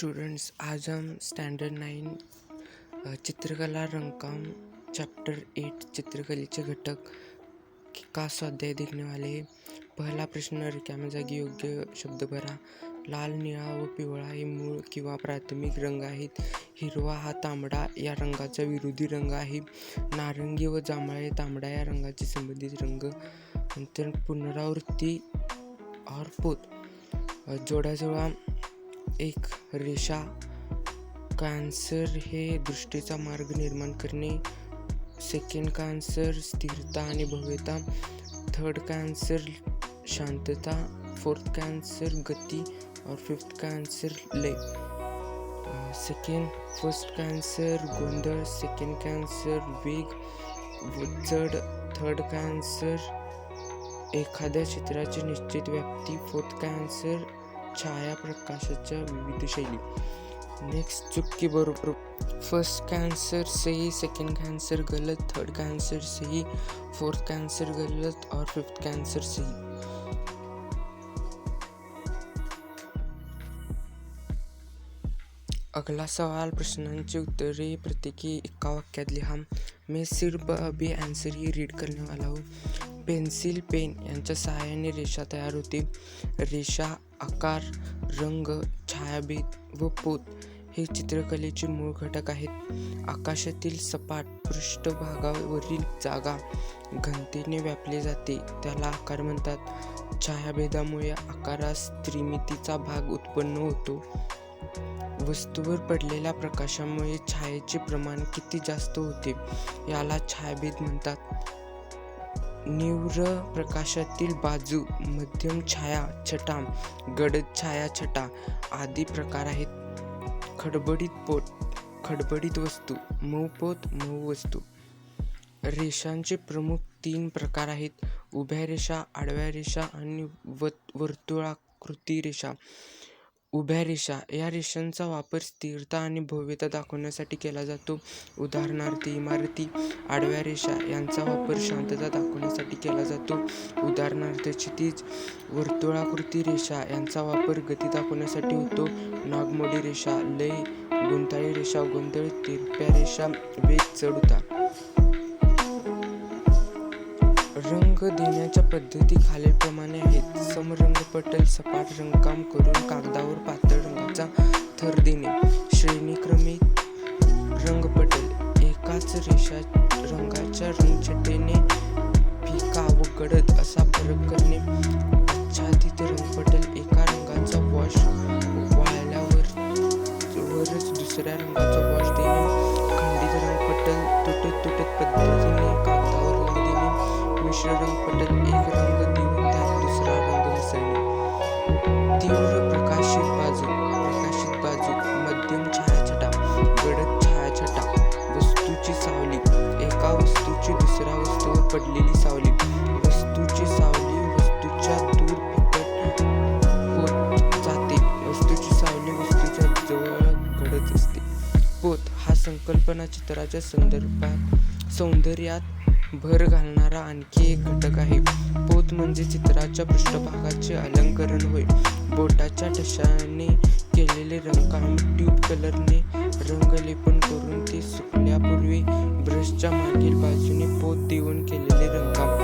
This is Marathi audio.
स्टूडेंट्स आज हम स्टँडर्ड नाईन चित्रकला रंगकाम चैप्टर एट चित्रकलेचे घटक का स्वाध्याय देखने वाले पहिला प्रश्न रिकाम्या जागी योग्य शब्द भरा? लाल निळा व पिवळा हे मूळ किंवा प्राथमिक रंग आहेत. हिरवा हा तांबडा या रंगाचा विरोधी रंग आहे. नारंगी व जांभळा हे तांबडा या रंगाचे संबंधित रंग. नंतर पुनरावृत्ती और पोत अ, जोड्याजोळा एक रेषा कॅन्सर हे दृष्टीचा मार्ग निर्माण करणे. सेकंड कॅन्सर स्थिरता आणि भव्यता. थर्ड कॅन्सर शांतता. फोर्थ कॅन्सर गती. और फिफ्थ कॅन्सर लय. सेकंड फर्स्ट कॅन्सर गोंधळ. सेकंड कॅन्सर वेग. व चढ. थर्ड कॅन्सर एखाद्या चित्राची निश्चित व्याप्ती. फोर्थ कॅन्सर छायाप्रकाशाच्या विविध शैली. नेक्स्ट चुटकी बरोबर. फर्स्ट कैंसर सही. सेकंड कैंसर गलत. थर्ड कैंसर सही. फोर्थ कैंसर गलत. और फिफ्थ कैंसर सही. अगला सवाल प्रश्नांची उत्तरे. प्रत्येकी एका वाक्यात लिहा मी सिर्फ अभी आंसर ही रीड करने वाला हूँ. पेन्सिल पेन यांच्या सहाय्याने रेषा तयार होते. रेषा आकार रंग छायाभेद व पोत हे चित्रकलेचे मूळ घटक आहेत. आकाशातील सपाट पृष्ठभागावरील जागा घनतेने व्यापले जाते. त्याला आकार म्हणतात. छायाभेदामुळे आकारास त्रिमितीचा भाग उत्पन्न होतो. वस्तूवर पडलेल्या प्रकाशामुळे छायेचे प्रमाण किती जास्त होते याला छायाभेद म्हणतात. तीव्र प्रकाशातील बाजू मध्यम छाया छटा गडद छाया छटा आदी प्रकार आहेत. खडबडीत पोट खडबडीत वस्तू मऊ पोत मऊ वस्तू. रेषांचे प्रमुख तीन प्रकार आहेत. उभ्या रेषा आडव्या रेषा आणि वत वर्तुळाकृती रेषा. उभ्या रेषा या रेषांचा वापर स्थिरता आणि भव्यता दाखवण्यासाठी केला जातो. उदाहरणार्थ इमारती आडव्या रेषा यांचा वापर शांतता दाखवण्यासाठी केला जातो. उदाहरणार्थ क्षितिज वर्तुळाकृती रेषा यांचा वापर गती दाखवण्यासाठी होतो. नागमोडी रेषा लय गुंताळी रेषा गोंधळ तिरप्या रेषा वेग चढ उतार रंग देण्याच्या पद्धती खालीलप्रमाणे आहेत. समरंगपटल सपाट रंगकाम करून कागदावर पातळ रंगाचा थर देणे. श्रेणीक्रमित रंगपटल एकाच रेषा रंगाच्या रंगछटेने फिका व गडद असा फरक करणे. आच्छादित रंगपटल एका रंगाचा वॉश वाळल्यावर वरच दुसऱ्या रंगाचा वॉश देणे. खंडित रंगपटल तुटत तुटत पद्धतीने मिश्र रंगपटल एक रंग देऊन त्यात दुसरा रंग मिसळणे तीव्र प्रकाशित बाजू प्रकाशित बाजू मध्यम छायाछटा गडद छायाछटा वस्तूची सावली. एका वस्तूची दुसऱ्या वस्तूवर पडलेली सावली. वस्तूची सावली वस्तूच्या दूर फिकट होत जाते. वस्तूची सावली वस्तूच्या जवळ घडत असते. पोत हा संकल्पना चित्राच्या संदर्भात सौंदर्यात भर घालणारा आणखी एक घटक आहे. पोत म्हणजे चित्राच्या पृष्ठभागाचे अलंकरण होय. बोटाच्या ठशाने केलेले रंगकाम ट्यूब कलरने रंगलेपन करून ते सुकण्यापूर्वी ब्रशच्या मागील बाजूने पोत देऊन केलेले रंगकाम.